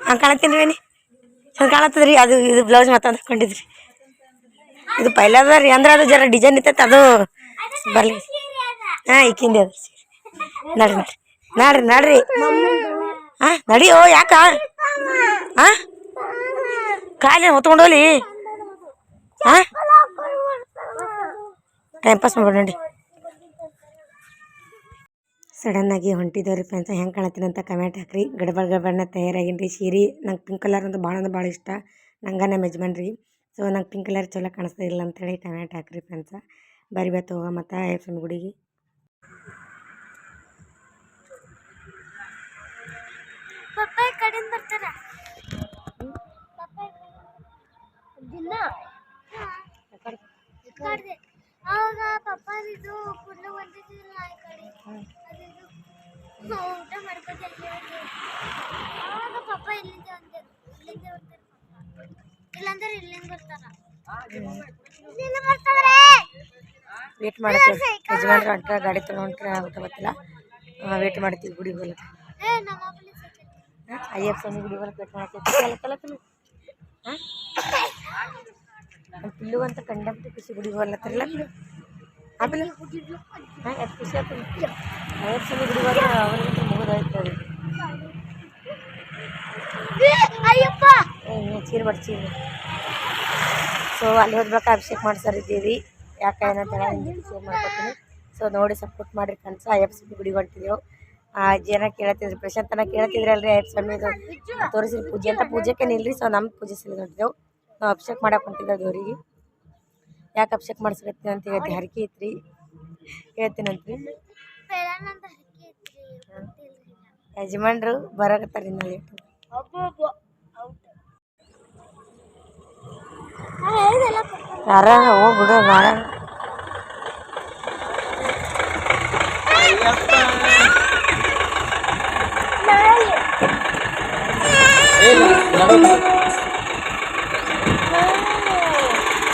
ಹಂಗೆ ಕಾಣತ್ತೀನಿ ರೀ ಚಂದ ಕಾಣತ್ತದ್ರಿ? ಅದು ಇದು ಬ್ಲೌಸ್ ಮತ್ತೊಂದು ಹಾಕೊಂಡಿದ್ರಿ. ಇದು ಪೈಲದ ರೀ ಅಂದ್ರೆ ಅದು ಜರ ಡಿಸೈನ್ ಇರ್ತೈತೆ ಅದು ಬರ್ಲಿ. ಹಾಂ ಇಕ್ಕಿಂದೆ ಅದು ನಡ್ರಿ ನಡ್ರಿ. ನಡ್ರಿ ಹಾಂ, ನಡಿ, ಓ, ಯಾಕ? ಹಾಂ? ಕಾಲೇನು ಹೊತ್ಕೊಂಡು ಹೋಗ್ಲಿ. ಹಾಂ? ಟೈಮ್ ಪಾಸ್ ಮಾಡ್ಬೇಡಿ ನೋಡಿ ಸಡನ್ನಾಗಿ ಹೊಂಟಿದ್ದೇವ್ರಿ ಫ್ರೆಂಡ್ಸ್ ಹೆಂಗೆ ಕಾಣತ್ತೀನಿ ಅಂತ ಕಮೆಂಟ್ ಹಾಕ್ರಿ. ಗಡಬಡ್ ಗಡಬಡ್ನ ತಯಾರಾಗಿನಿ ರೀ ಸೀರೆ ನಂಗೆ ಪಿಂಕ್ ಕಲರ್ ಅಂತ ಭಾಳ ಅಂದ್ರೆ ಭಾಳ ಇಷ್ಟ. ನಂಗೆ ನಮ್ಮ ಯಜಮಾನ್ ರೀ ಸೊ ನಂಗೆ ಪಿಂಕ್ ಕಲರ್ ಚಲೋ ಕಾಣಿಸ್ತಾ ಇಲ್ಲ ಅಂತೇಳಿ ಕಮೆಂಟ್ ಹಾಕ್ರಿ ಫ್ರೆಂಡ್ಸ ಬರಿ ಬತ್ತು ಹೋಗ ಮತ್ತು ಎಫ್ಎಮ್ ಗುಡಿಗೆ. ಕಡೆ. ಅದಿದು ನಾವು ಊಟ ಮಾಡ್ಕೊಂಡು ಅವಾಗ ಪಪ್ಪ ಇಲ್ಲಿಂದ ಒಂದೇ ಇಲ್ಲಿಂದ ಬರ್ತಾರೆ ಪಪ್ಪ ಇಲ್ಲಾಂದ್ರೆ ಇಲ್ಲಿಂದ ಬರ್ತಾರ ಇಲ್ಲಿಂದ ಬರ್ತಾರೆ ವೇಟ್ ಮಾಡತ್ತೀವಿ ಯಜಮಾನ್ರು ಹೊಂಟ್ರ ಗಾಡಿ ತೊಗೊಂಡು ಹೊಂಟ್ರೆ ಊಟ ಗೊತ್ತಿಲ್ಲ ವೇಟ್ ಮಾಡ್ತೀವಿ ಗುಡಿಗೆ ಹೋಗ್ಲಕ್ಕ ಏ ನಮ್ಮ ಅಪ್ಪನ ಸೈಕಲ್ ಅಯ್ಯಪ್ಪ ಸ್ವಾಮಿ ಗುಡಿ ಹೋಗ್ಲಕ್ಕ ವೇಟ್ ಮಾಡತ್ತೀವಿ ಕಲ ಕಲ ನಮ್ಮ ಪಿಲ್ಲು ಅಂತ ಕಂಡಂತೆ ಖುಷಿ ಗುಡಿಗೆ ಹೋಗ್ಲತ್ತರಲ್ಲ ಪಿಲ್ಲು ಆ ಪಿಲ್ಲು ಹಾಂ ಎಷ್ಟು ಖುಷಿ ಆಯ್ತು. ಅಯ್ಯಪ್ಪ ಸ್ವಾಮಿ ಗುಡಿಗೆ ಹೋದ್ರೆ ಅವ್ರಿಗೆ ಅದು. ಚೀರ್ ಬಡ್ ಚೀರ್. ಸೊ ಅಲ್ಲಿ ಹೋದ್ಬೇಕಾ ಅಭಿಷೇಕ್ ಮಾಡ್ಸರಿದ್ದೀವಿ ಯಾಕೆ ಏನಂತ ಹೇಳಿ ಶೇರ್ ಮಾಡ್ಕೊತೀನಿ. ಸೊ ನೋಡಿ ಸಪೋರ್ಟ್ ಮಾಡಿರಿ ಕನಸ ಅಯ್ಯಪ್ಪ ಸ್ವಾಮಿ ಗುಡಿಗೆ ಹೊಂಟಿದ್ದೆವು ಆ ಜನ ಕೇಳತ್ತಿದ್ರು ಪ್ರಶಾಂತನ ಕೇಳತ್ತಿದ್ರಲ್ರಿ ಅಯ್ಯಪ್ಪ ಸ್ವಾಮಿ ತೋರಿಸಿರಿ ಪೂಜೆ ಅಂತ ಪೂಜೆಗೆ ನಿಲ್ರಿ ಸೊ ನಮ್ಮ ಪೂಜೆ ಸಲ ಹೊಂಟಿದ್ದೆವು ನಾವು ಅಭಿಷೇಕ ಮಾಡಕ್ಕೆ ಹೊಂಟಿದ್ದೆವು ದೇವ್ರಿಗೆ ಯಾಕೆ ಅಭಿಷೇಕ ಮಾಡ್ಸಕತ್ತೀನಿ ಅಂತ ಹೇಳ್ತಿ ಹರಕೆ ಐತ್ರಿ. ಹೇಳ್ತೀನಂತ್ರಿ. ಯಜಮಾನ್ರು ಬರಕತ್ತಾರ ಹೇಳಿದೆಲ್ಲ ಯಾರ ಹೋಗ್ಬಿಡು ಮಾಡ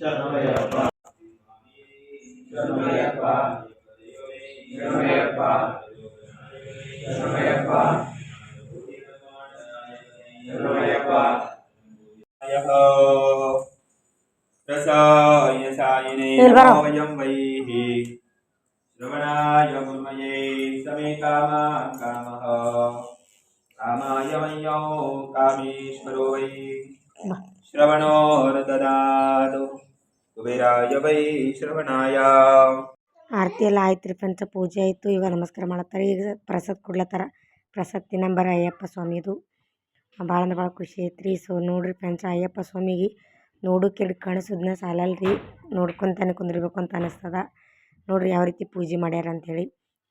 ಶರಣಯ್ಯಪ್ಪ ಶರಣಯ್ಯಪ್ಪ ಶರಣಯ್ಯಪ್ಪ ಶರಣಯ್ಯಪ್ಪ ಶರಣಯ್ಯಪ್ಪ ರಸಾಯ ಸಾಯಿನೇ ವಯಂ ವೈಹಿ श्रवणाय गुर्मये समे कामान् कामः कामाय मय्यो कामेश्वरो वै श्रवणोर्ददातु कुबेराय वै श्रवणाय ಆರತಿ ಎಲ್ಲ ಆಯ್ತು ರೀ ಫ್ರೆಂಡ್ಸ್ ಪೂಜೆ ಆಯಿತು ಇವಾಗ ನಮಸ್ಕಾರ ಮಾಡತ್ತಾರೆ ಈಗ ಪ್ರಸಾದ ಕೊಡ್ಲತ್ತಾರ ಪ್ರಸಾದ ತಿನ್ನಂಬರ ಅಯ್ಯಪ್ಪ ಸ್ವಾಮಿದು ಭಾಳ ಅಂದ್ರೆ ಭಾಳ ಖುಷಿ ಐತೆ ರೀ ಸೊ ನೋಡಿರಿ ಫ್ರೆಂಡ್ಸ್ ಅಯ್ಯಪ್ಪ ಸ್ವಾಮಿಗೆ ನೋಡೋಕೆ ಎರಡು ಕಾಣಿಸೋದನ್ನ ಸಾಲಲ್ಲ ರೀ ನೋಡ್ಕೊತಾನೆ ಕುಂದಿರ್ಬೇಕು ಅಂತ ಅನಿಸ್ತದ ನೋಡಿರಿ ಯಾವ ರೀತಿ ಪೂಜೆ ಮಾಡ್ಯಾರ ಅಂಥೇಳಿ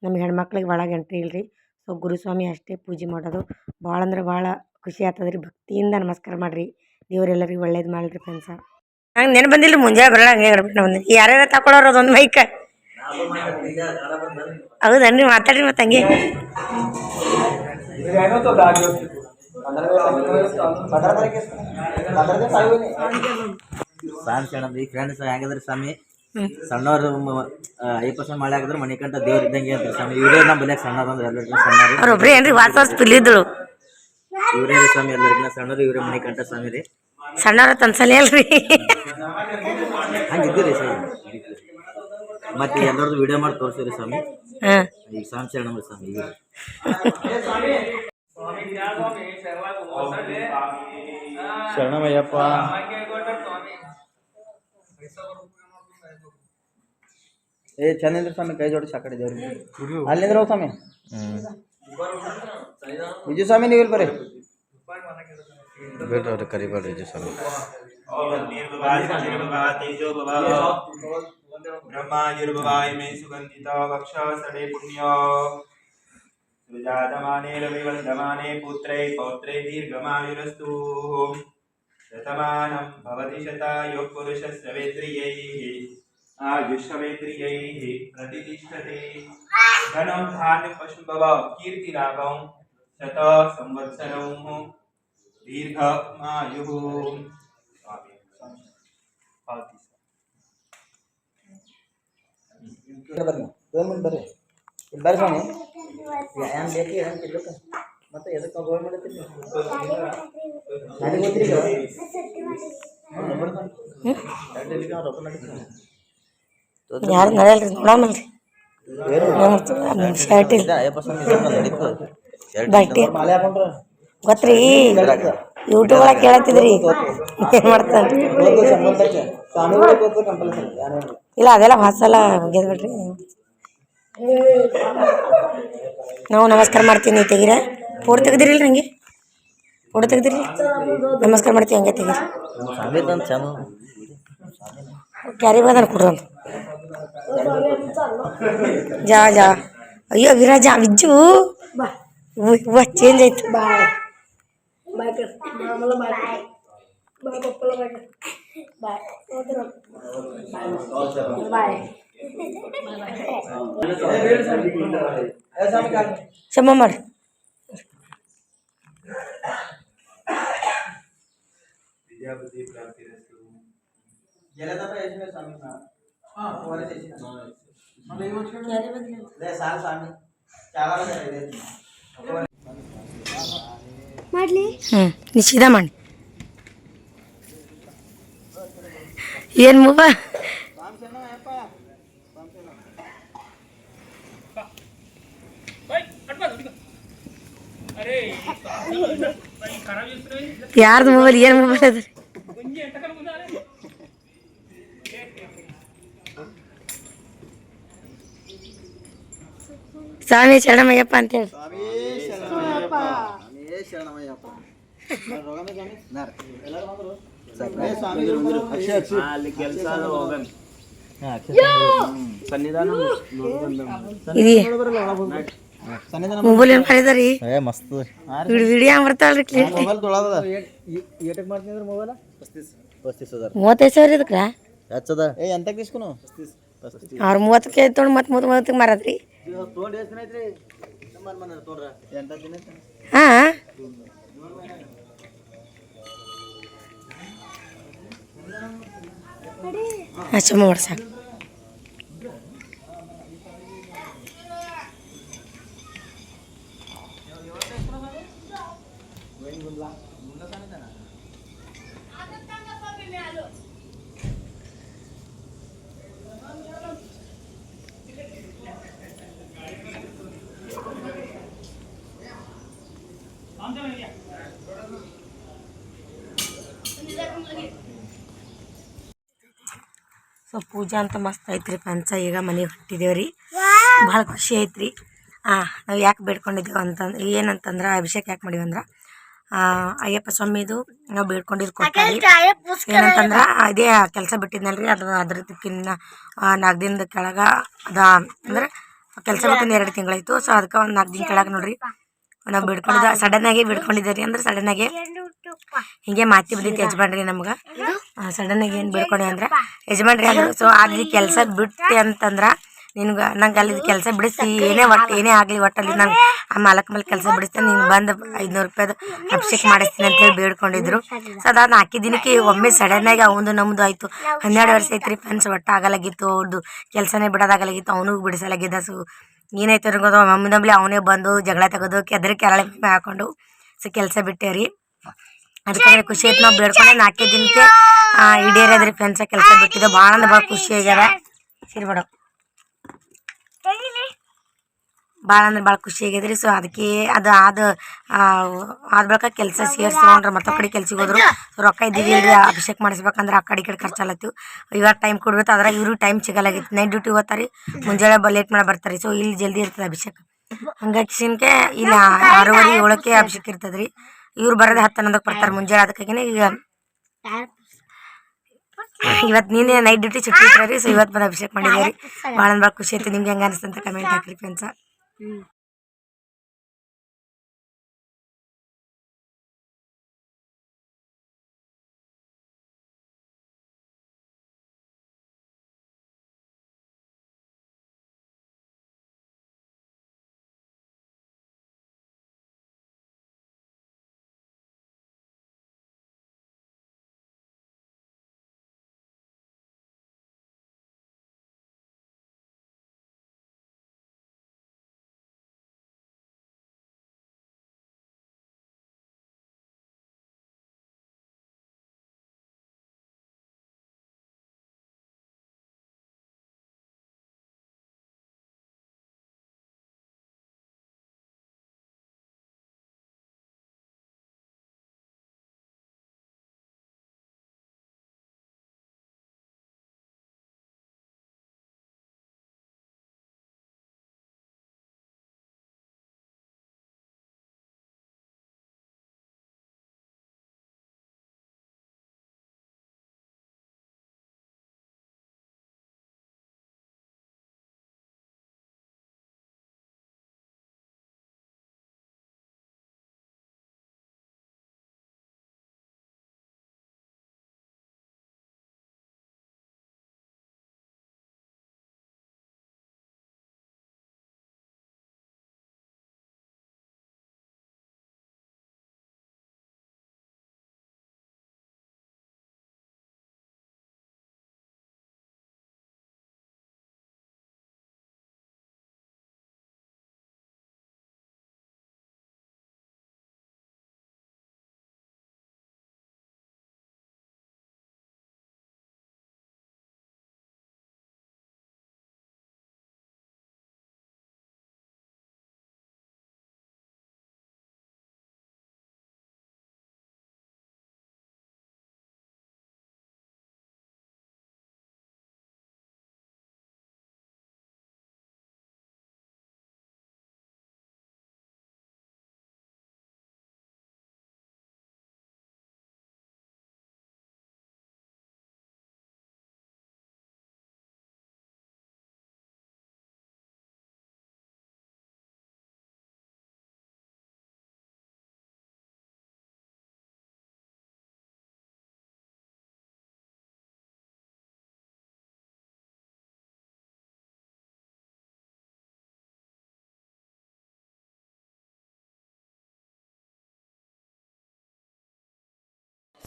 ನಮ್ಮ ಹೆಣ್ಮಕ್ಳಿಗೆ ಒಳಗೆ ಎಂಟ್ರಿ ಇಲ್ಲ ರೀ ಸೊ ಗುರುಸ್ವಾಮಿ ಅಷ್ಟೇ ಪೂಜೆ ಮಾಡೋದು. ಭಾಳ ಅಂದ್ರೆ ಭಾಳ ಖುಷಿ ಆಗ್ತದೆ ರೀ ಭಕ್ತಿಯಿಂದ ನಮಸ್ಕಾರ ಮಾಡಿರಿ. ದೇವರೆಲ್ಲರಿಗೂ ಒಳ್ಳೇದು ಮಾಡಿರಿ ಫ್ರೆಂಡ್ಸ ಹಂಗೆ ನೆನ ಬಂದಿಲ್ಲ ಮುಂಜಾನೆ ಬರೋಣ ಹಂಗೆ ಗಡ್ಬಿಟ್ಟು ಬಂದಿನಿ ಯಾರ್ಯಾರ ತಗೊಳೋರು ಅದೊಂದು ಮೈಕ ಹೌದನ್ರಿ? ಮಾತಾಡ್ರಿ ಮತ್ತೆ ಹಂಗೆ. ಫ್ರೆಂಡ್ಸ್ ಹೆಂಗದ್ರಿ ಸ್ವಾಮಿ? ಸಣ್ಣವ್ರು ಐದು ಪರ್ಸೆಂಟ್ ಮಳೆ ಆಗಿದ್ರೆ ಮಣಿಕಂಠ ದೇವ್ರ ಇದ್ದಂಗೆ ಅಂತ ಸ್ವಾಮಿ ಇವರೇ ನಮ್ಮ ಬೆಲೆ ಸಣ್ಣವ್ರು ಅಂದ್ರೆ ಎಲ್ಲರಿಗೂ ಸಣ್ಣವ್ರು. ಅವ್ರ ಒಬ್ರೇ ಏನ್ರಿ? ವಾಸ ವಾಸ ಇದ್ದರು ಇವರೇ ರೀ ಸ್ವಾಮಿ ಎಲ್ಲರಿಗಿನ ಸಣ್ಣರು ಇವರೇ ಮಣಿಕಂಠ ಸ್ವಾಮಿ ರೀ. ಸಣ್ಣವ್ರ ತನ್ಸಲ್ಲ ಅಲ್ರಿ ಹಂಗಿದ್ದೀರಿ ಸ್ವಾಮಿ. ಮತ್ತೆ ಎಲ್ಲರದು ವಿಡಿಯೋ ಮಾಡಿ ತೋರಿಸಿರಿ ಸ್ವಾಮಿ. ಹಾಂ. ಈಗ ಸ್ವಾಮಿ ಶರಣಮ್ಮ ಸ್ವಾಮಿ ಶರಣಮಯ್ಯಪ್ಪ. ಏ ಚಂದೇಂದ್ರ ಸ್ವಾಮಿ ಕೈ ಜೋಡಿಸಿ ಆ ಕಡೆ ದೇವ್ರಿಗೆ ಅಲ್ಲಿಂದ್ರ ಸ್ವಾಮಿ ವಿಜಯ ಸ್ವಾಮಿ ನೀವು ಇಲ್ಲಿ ಬರ್ರಿ ಬೇಡ್ರಿ ಅವ್ರಿಗೆ ಕರಿಬೇಡ್ರಿ ವಿಜಯ ಸ್ವಾಮಿ ब्रह्मायुर्भवाय मे सुगन्धिता वक्षसडे पुण्यो सुजातमाने रविवर्धमाने पुत्रै पौत्रै दीर्घमायुरस्तु शतमानं भवति शतायुःपुरुषस्य वेत्रियैः आयुष्यवेत्रियैः प्रतिष्ठते। धनोद्धान्यपशुभव कीर्तिरागौ, शत संवत्सरौ दीर्घमायुः। गवर्नमेंट बरे। बरे बने यान देखिए हम के लोग ಮತ್ತೆ ಎದಕ್ಕೆ ನನಗೆ ಗೊತ್ತಿರಿ ಯಾರು ನಡೆಯಲ್ರಿ? ನೋಡಾಮಲ್ರಿ ಶರ್ಟ್ ಬಟ್ಟೆ. ಗೊತ್ತ್ರಿ ಯೂಟ್ಯೂಬ್ ಒಳಗೆ ಕೇಳತ್ತಿದ್ರಿ. ಏನು ಮಾಡ್ತಾನೆ ಇಲ್ಲ ಅದೆಲ್ಲ ಹೊಸಲ ಹೋಗ್ಯದ ಬಿಡ್ರಿ. ನಾವು ನಮಸ್ಕಾರ ಮಾಡ್ತೀನಿ ತೆಗೀರ. ಫೋಟೋ ತೆಗ್ದಿರಿಲ್ಲ ನಂಗೆ ಫೋಟೋ ತೆಗ್ದಿರಿ ನಮಸ್ಕಾರ ಮಾಡ್ತೀವಿ ಹಂಗೆ ತೆಗೀರಿ. ಸ್ವಾಮಿ ತಂದು ಚಂದ ಕ್ಯಾರಿ ಬಾದನ್ ಕೊಡ್ರಿ ಒಂದು. ಜಾ ಜಾ. ಅಯ್ಯೋ, ವಿರಾಜ, ವಿಜ್ಜು. ವಾ ಚೇಂಜ್ ಆಯ್ತು. ಕ್ಷಮ ಮಾಡ್ರಿ विद्यापति प्राप्तिरस्तु ಜಲದಪ್ಪ ಯೇಸುವೆ ಸ್ವಾಮಿ ಹಾಂ ಓವರ್ ಲೇ ಸಾಲು ಸ್ವಾಮಿ చాలా ಇದೆ ಮಾಡ್ಲಿ ಹ್ಞೂ ನಿಶ್ಚಿತ ಮಾಡಿ ಏನು ಮೂವ ಯಾರ್ದು ಮೊಬೈಲ್ ಏನು ಮೊಬೈಲ್ ಅದ ಸ್ವಾಮಿ ಶರಣಮಯ್ಯಪ್ಪ ಅಂತೇಳಿ ಸ್ವಾಮಿ ಶರಣಮಯ್ಯಪ್ಪ ಸ್ವಾಮಿ ಶರಣಮಯ್ಯಪ್ಪ ರೋಗಮೇ ಸ್ವಾಮಿ ನಾರ್ ಎಲ್ಲರೂ ಬಂದರು ಏ ಸ್ವಾಮಿ ಬಂದರು ಅಕ್ಷಯ ಅಕ್ಷಯ ಅಲ್ಲಿ ಕೆಲಸ ಸನ್ನಿಧಾನ ಇದು ಸನ್ನಿಧಾನ ಮೊಬೈಲ್ ಏನು ಮಾಡಿದಾರಿ? ಏ ಮಸ್ತ್. ವಿಡಿಯೋ ಬರ್ತಾಳ್ರಿ ಕ್ಲಿಯರ್ ಮೊಬೈಲ್ ತೊಳದ ಏಟಕ್ಕೆ ಮಾಡ್ತೀನಿ ಅಂದ್ರೆ ಮೊಬೈಲ್ ಪಸ್ತೀಸ್ ಮೂವತ್ತೈದು ಸಾವಿರ ಇದಕ್ಕೆ ಹೆಚ್ಚದ. ಏ ಎಂತಕ್ಕೆ ಇಸ್ಕೊನು? ಅವ್ರು ಮೂವತ್ತಕ್ಕೆ ತೊಗೊಂಡು ಮತ್ತೆ ಮೂವತ್ತು ಮೂವತ್ತಕ್ಕೆ ಮಾರದ್ರಿ. ತೊಗೊಂಡು ಎಷ್ಟು ದಿನ ಐತ್ರಿ ಹಾಂ ಚಮ್ಮ ಸೊ ಪೂಜಾ ಅಂತ ಮಸ್ತ್ ಐತ್ರಿ ಪಂಚ. ಈಗ ಮನೆಗೆ ಹೊಟ್ಟಿದೇವ್ರಿ ಬಹಳ ಭಾಳ ಖುಷಿ ಐತ್ರಿ. ಹಾಂ ನಾವು ಯಾಕೆ ಬೇಡ್ಕೊಂಡಿದ್ದೇವೆ ಅಂತಂದ್ರೆ ಏನಂತಂದ್ರೆ ಅಭಿಷೇಕ ಯಾಕೆ ಮಾಡಿವಂದ್ರೆ ಅಯ್ಯಪ್ಪ ಸ್ವಾಮಿದು ನಾವು ಬೇಡ್ಕೊಂಡಿದ್ದು ಕೊಟ್ಟಾರಿ ಏನಂತಂದ್ರೆ ಅದೇ ಕೆಲಸ ಬಿಟ್ಟಿದ್ನಲ್ರಿ ಅದು ಅದ್ರದಕ್ಕಿನ್ನ ದಿಕ್ಕಿನ ನಾಲ್ಕು ದಿನದ ಕೆಳಗೆ ಅದ ಅಂದ್ರೆ ಕೆಲಸ ಬಿಟ್ಟಿನ ಎರಡು ತಿಂಗಳಾಯ್ತು. ಸೊ ಅದಕ್ಕೆ ಒಂದು ನಾಲ್ಕು ದಿನ ಕೆಳಗೆ ನೋಡ್ರಿ. ನಾವು ಬಿಡ್ಕೊಂಡಿದ್ದ ಸಡನ್ನಾಗಿ ಬಿಡ್ಕೊಂಡಿದ್ದೆ ರೀ ಅಂದ್ರೆ ಆಗಿ ಹಿಂಗೆ ಮಾತಿ ಬಿದ್ದೈತಿ ಯಜಮಾನ್ರಿ ನಮ್ಗೆ. ಸಡನ್ನಾಗಿ ಏನು ಬಿಡ್ಕೊಂಡೆ ಅಂದ್ರೆ ಯಜಮಾನ್ರಿ ಅಂದ್ರೆ. ಸೊ ಅಲ್ಲಿ ಕೆಲಸ ಬಿಟ್ಟೆ ಅಂತಂದ್ರೆ ನಿನ್ಗೆ ನಂಗೆ ಅಲ್ಲಿ ಕೆಲಸ ಬಿಡಿಸಿ ಏನೇ ಒಟ್ಟು ಏನೇ ಆಗಲಿ ಒಟ್ಟಲ್ಲಿ ನಾನು ಆ ಮಾಲಕ್ ಮೇಲೆ ಕೆಲಸ ಬಿಡಿಸ್ತೇನೆ, ನೀನು ಬಂದು ಐದುನೂರು ರೂಪಾಯ್ದು ಅಭಿಷೇಕ ಮಾಡಿಸ್ತೀನಿ ಅಂತೇಳಿ ಬೇಡ್ಕೊಂಡಿದ್ರು. ಸೊ ಅದಾದ ನಾಲ್ಕೈದು ದಿನಕ್ಕೆ ಒಮ್ಮೆ ಸಡನ್ನಾಗಿ ಅವನು ನಮ್ಮದು ಆಯಿತು. ಹನ್ನೆರಡು ವರ್ಷ ಐತ್ರಿ ಫ್ರೆಂಡ್ಸ್ ಒಟ್ಟು ಆಗಲಾಗಿತ್ತು ಅವ್ರದ್ದು ಕೆಲಸನೇ ಬಿಡೋದಾಗಲಾಗಿತ್ತು, ಅವನಿಗೆ ಬಿಡಿಸಲಾಗಿದ್ದ ಸೊ ಏನಾಯ್ತು ಅನ್ಕೋದು ಮಮ್ಮಿ ಅವನೇ ಬಂದು ಜಗಳ ತೆಗೆದು ಕೆದರಿ ಕೆರಳೆ ಹಾಕೊಂಡು ಸೊ ಕೆಲಸ ಬಿಟ್ಟೆ ರೀ. ಅದಕ್ಕೆ ಖುಷಿ ಆಯ್ತು, ನಾವು ಬೇಡ್ಕೊಂಡೆ ನಾಲ್ಕೇ ದಿನಕ್ಕೆ ಈಡೇರದ್ರಿ ಫ್ರೆಂಡ್ಸ ಕೆಲಸ ಬಿಟ್ಟಿದ್ದು. ಭಾಳ ಅಂದ್ರೆ ಭಾಳ ಖುಷಿ ಆಗ್ಯದ. ಸಿರ್ಬೇಡ ಭಾಳ ಅಂದ್ರೆ ಭಾಳ ಖುಷಿ ಆಗ್ಯದ್ರಿ. ಸೊ ಅದಕ್ಕೆ ಅದು ಆದ ಆದ ಬಳಿಕ ಕೆಲಸ ಸೇರಿಸ್ಕೊಂಡ್ರೆ ಮತ್ತೊಂದು ಕಡೆ ಕೆಲ್ಸಕ್ಕೆ ಹೋದ್ರು. ರೊಕ್ಕ ಇಲ್ರಿ ಅಭಿಷೇಕ ಮಾಡಿಸ್ಬೇಕಂದ್ರೆ ಆ ಕಡೆ ಈ ಕಡೆ ಖರ್ಚಾಲತ್ತೀವಿ ಇವಾಗ ಟೈಮ್ ಕೊಡ್ಬೇಕು. ಅದ್ರಾಗ ಇವ್ರಿಗೆ ಟೈಮ್ ಸಿಗಲಾಗಿತ್ತು ನೈಟ್ ಡ್ಯೂಟಿ ಹೋಗ್ತಾರೆ. ಮುಂಜಾನೆ ಬ ಲೇಟ್ ಮಾಡಿ ಬರ್ತಾರೆ. ಸೊ ಇಲ್ಲಿ ಜಲ್ದಿ ಇರ್ತದೆ ಅಭಿಷೇಕ. ಹಂಗಾಗಿ ಸಿನ್ಕೆ ಇಲ್ಲಿ ಆರೂವರೆ ಏಳಕ್ಕೆ ಅಭಿಷೇಕ ಇರ್ತದ್ರಿ. ಇವ್ರು ಬರೋದೇ ಹತ್ತು ಹನ್ನೊಂದಕ್ಕೆ ಬರ್ತಾರೆ. ಮುಂಜಾನೆ ಅದಕ್ಕಾಗಿನೇ ಈಗ ಇವತ್ತು ನೀನೇ ನೈಟ್ ಡ್ಯೂಟಿ ಚುಟ್ಟಿ ರೀ ಸೊ ಇವತ್ತು ಬಂದು ಅಭಿಷೇಕ ಮಾಡಿದ್ದೀರಿ ಭಾಳ ಭಾಳ ಖುಷಿ ಆಯ್ತು. ನಿಮ್ಗೆ ಹೆಂಗೆ ಅನಿಸ್ತಂತ ಕಮೆಂಟ್ ಹಾಕ್ರಿ ಫ್ರೆಂಡ್ಸ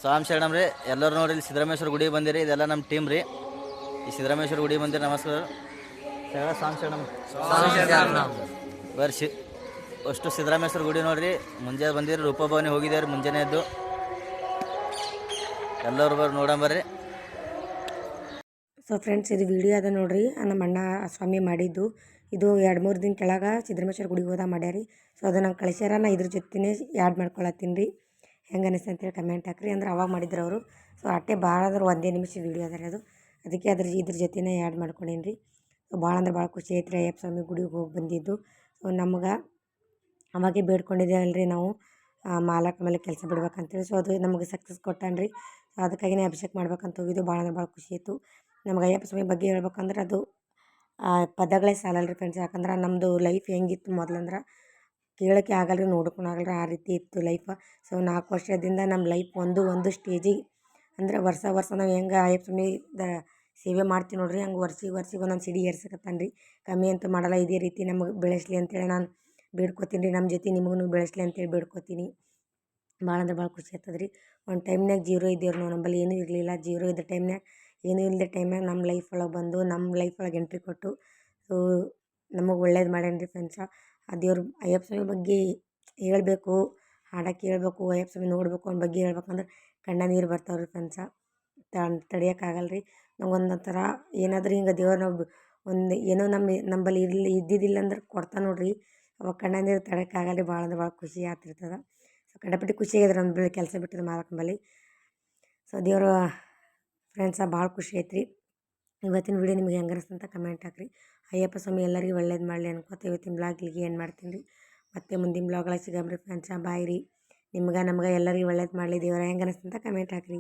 ಸ್ವಾಮಿ ಶರಣಮ್ ರೀ ಎಲ್ಲರೂ ನೋಡಿ ಇಲ್ಲಿ ಸಿದ್ದರಾಮೇಶ್ವರ ಗುಡಿ ಬಂದಿರಿ ಇದೆಲ್ಲ ನಮ್ಮ ಟೀಮ್ ರೀ. ಈ ಸಿದ್ದರಾಮೇಶ್ವರ ಗುಡಿ ಬಂದಿರಿ ನಮಸ್ಕಾರ. ಸ್ವಾಮಿ ಶರಣಮ್ ಬರ್ರಿ ಶಿ ಅಷ್ಟು ಸಿದ್ದರಾಮೇಶ್ವರ ಗುಡಿ ನೋಡ್ರಿ ಮುಂಜಾನೆ ಬಂದಿರಿ ರೂಪಭವನಿ ಹೋಗಿದ್ದೀರಿ ಮುಂಜಾನೆ ಎದ್ದು. ಎಲ್ಲರೂ ಬರ್ರಿ ನೋಡಂಬರ್ರಿ ಸೊ ಫ್ರೆಂಡ್ಸ್ ಇದು ವಿಡಿಯೋ ಅದ ನೋಡ್ರಿ ನಮ್ಮ ಅಣ್ಣ ಸ್ವಾಮಿ ಮಾಡಿದ್ದು. ಇದು ಎರಡು ಮೂರು ದಿನ ಕೆಳಗೆ ಸಿದ್ದರಾಮೇಶ್ವರ ಗುಡಿಗೆ ಹೋದ ಮಾಡ್ಯಾರಿ. ಸೊ ಅದು ನಂಗೆ ಕಳಿಸ್ಯಾರ ನಾ ಇದ್ರ ಜೊತೆನೇ ಯಾಡ್ ಮಾಡ್ಕೊಳತ್ತೀನಿ ರೀ. ಹೆಂಗೆ ಅನಿಸ್ತು ಅಂತೇಳಿ ಕಮೆಂಟ್ ಹಾಕ್ರಿ. ಅಂದ್ರೆ ಅವಾಗ ಮಾಡಿದ್ರು ಅವರು. ಸೊ ಅಟ್ಟೆ ಭಾಳ ಅಂದ್ರೆ ಒಂದೇ ನಿಮಿಷ ವಿಡಿಯೋ ಅದ ರೀ ಅದು. ಅದಕ್ಕೆ ಅದ್ರ ಇದ್ರ ಜೊತೆನೇ ಆ್ಯಡ್ ಮಾಡ್ಕೊಂಡೇನಿ ರೀ ಸೊ ಭಾಳ ಅಂದ್ರೆ ಭಾಳ ಖುಷಿ ಐತ್ರಿ ಅಯ್ಯಪ್ಪ ಸ್ವಾಮಿ ಗುಡಿಗೆ ಹೋಗಿ ಬಂದಿದ್ದು. ಸೊ ನಮ್ಗೆ ಅವಾಗೆ ಬೇಡ್ಕೊಂಡಿದ್ದೇವಲ್ರಿ ನಾವು. ಮಾಲಕ ಮೇಲೆ ಕೆಲಸ ಬಿಡ್ಬೇಕಂತೇಳಿ. ಸೊ ಅದು ನಮಗೆ ಸಕ್ಸಸ್ ಕೊಟ್ಟಾನ್ರಿ. ಸೊ ಅದಕ್ಕಾಗಿನೇ ಅಭಿಷೇಕ ಮಾಡ್ಬೇಕಂತ ಹೋಗಿದ್ದು. ಭಾಳ ಅಂದ್ರೆ ಭಾಳ ಖುಷಿ ಆಯಿತು ನಮ್ಗೆ ಅಯ್ಯಪ್ಪ ಸ್ವಾಮಿ ಬಗ್ಗೆ ಹೇಳ್ಬೇಕಂದ್ರೆ ಅದು ಪದಗಳೇ ಪದಗಳೇ ಸಾಲಲ್ರಿ ಫ್ರೆಂಡ್ಸ್ ಯಾಕಂದ್ರೆ ನಮ್ಮದು ಲೈಫ್ ಹೆಂಗಿತ್ತು ಮೊದಲಂದ್ರೆ ಕೇಳೋಕ್ಕೆ ಆಗಲ್ರಿ ನೋಡ್ಕೊಳ್ ಆಗಲ್ರಿ, ಆ ರೀತಿ ಇತ್ತು ಲೈಫ ಸೊ ನಾಲ್ಕು ವರ್ಷದಿಂದ ನಮ್ಮ ಲೈಫ್ ಒಂದು ಒಂದು ಸ್ಟೇಜಿಗೆ ಅಂದ್ರೆ ವರ್ಷ ವರ್ಷ ನಾವು ಹೆಂಗೆ ಅಯ್ಯಪ್ಪ ಸ್ವಾಮಿ ದ ಸೇವೆ ಮಾಡ್ತೀವಿ ನೋಡ್ರಿ, ಹಂಗೆ ವರ್ಷಿಗೆ ವರ್ಷಿಗೆ ಒಂದೊಂದು ಸಿಡಿ ಏರ್ಸಕತ್ತಾನ ರೀ ಕಮ್ಮಿ ಅಂತೂ ಮಾಡಲ್ಲ, ಇದೇ ರೀತಿ ನಮಗೆ ಬೆಳೆಸಲಿ ಅಂತೇಳಿ ನಾನು ಬೇಡ್ಕೊತೀನಿ ರೀ ನಮ್ಮ ಜೊತೆ ನಿಮಗೂ ಬೆಳೆಸಲಿ ಅಂತೇಳಿ ಬೇಡ್ಕೋತೀನಿ. ಭಾಳ ಅಂದ್ರೆ ಭಾಳ ಖುಷಿ ಆಗ್ತದೆ ರೀ ಒಂದು ಟೈಮ್ನಾಗ ಜೀರೋ ಇದ್ದೇವ್ರಿ ನಾವು ನಂಬಲ್ಲಿ, ಏನೂ ಇರಲಿಲ್ಲ. ಜೀರೋ ಇದ್ದ ಟೈಮ್ನಾಗ ಏನೂ ಇಲ್ಲದ ಟೈಮ್ನಾಗ ನಮ್ಮ ಲೈಫ್ ಒಳಗೆ ಬಂದು ನಮ್ಮ ಲೈಫ್ ಒಳಗೆ ಎಂಟ್ರಿ ಕೊಟ್ಟು, ಸೊ, ನಮಗೆ ಒಳ್ಳೇದು ಮಾಡ್ಯಾನ ರೀ ಫ್ರೆಂಡ್ಸ ಆ ದೇವ್ರ ಅಯ್ಯಪ್ಪ ಸ್ವಾಮಿ ಬಗ್ಗೆ ಹೇಳಬೇಕು ಹಾಡಕ್ಕೆ ಕೇಳಬೇಕು ಅಯ್ಯಪ್ಪ ಸ್ವಾಮಿ ನೋಡಬೇಕು ಅವ್ನ ಬಗ್ಗೆ ಹೇಳ್ಬೇಕಂದ್ರೆ ಕಣ್ಣ ನೀರು ಬರ್ತಾವೆ ರೀ ಫ್ರೆಂಡ್ಸ. ತಡಿಯೋಕ್ಕಾಗಲ್ಲ ರೀ ನಂಗೆ ಒಂದೊಂದು ಥರ ಏನಾದರೂ ಹಿಂಗೆ ದೇವ್ರು ಒಂದು ಏನೋ ನಮ್ಮ ನಂಬಲ್ಲಿ ಇರಲಿ ಇದ್ದಿದ್ದಿಲ್ಲ ಅಂದ್ರೆ ಕೊಡ್ತಾನೆ ನೋಡಿರಿ. ಅವಾಗ ಕಣ್ಣಂದಿರು ತಡೆಯೋಕ್ಕಾಗಲ್ಲ ರೀ ಭಾಳ ಅಂದ್ರೆ ಭಾಳ ಖುಷಿ ಆಗ್ತಿರ್ತದೆ. ಸೊ ಕಂಡಪಟ್ಟಿ ಖುಷಿ ಆಗ್ಯದ ನಮ್ಮ ಕೆಲಸ ಬಿಟ್ಟಿದ್ದು ಮಾಲಕನ ಬಳಿ ಸೊ ದೇವರು, ಫ್ರೆಂಡ್ಸ ಭಾಳ ಖುಷಿ ಐತ್ರಿ. ಇವತ್ತಿನ ವಿಡಿಯೋ ನಿಮ್ಗೆ ಹೆಂಗೆ ಅನಿಸ್ತು ಅಂತ ಕಮೆಂಟ್ ಹಾಕ್ರಿ. ಅಯ್ಯಪ್ಪ ಸ್ವಾಮಿ, ಎಲ್ಲರಿಗೂ ಒಳ್ಳೇದು ಮಾಡಲಿ ಅನ್ಕೋತ ಇವತ್ತಿನ ಬ್ಲಾಗ್ ಇಲ್ಲಿಗೆ ಏನು ಮಾಡ್ತೀನಿ? ರೀ ಮತ್ತೆ ಮುಂದಿನ ಬ್ಲಾಗ್ಗಳಿಗೆ ಸಿಗಂಬ್ರಿ ಫ್ರೆಂಡ್ಸ ಬಾಯ್ ರೀ. ನಿಮ್ಗೆ, ನಮ್ಗೆ ಎಲ್ಲರಿಗೂ ಒಳ್ಳೇದು ಮಾಡಲಿ ದೇವ್ರ. ಹೆಂಗೆ ಅನಿಸ್ತು ಅಂತ ಕಮೆಂಟ್ ಹಾಕ್ರಿ.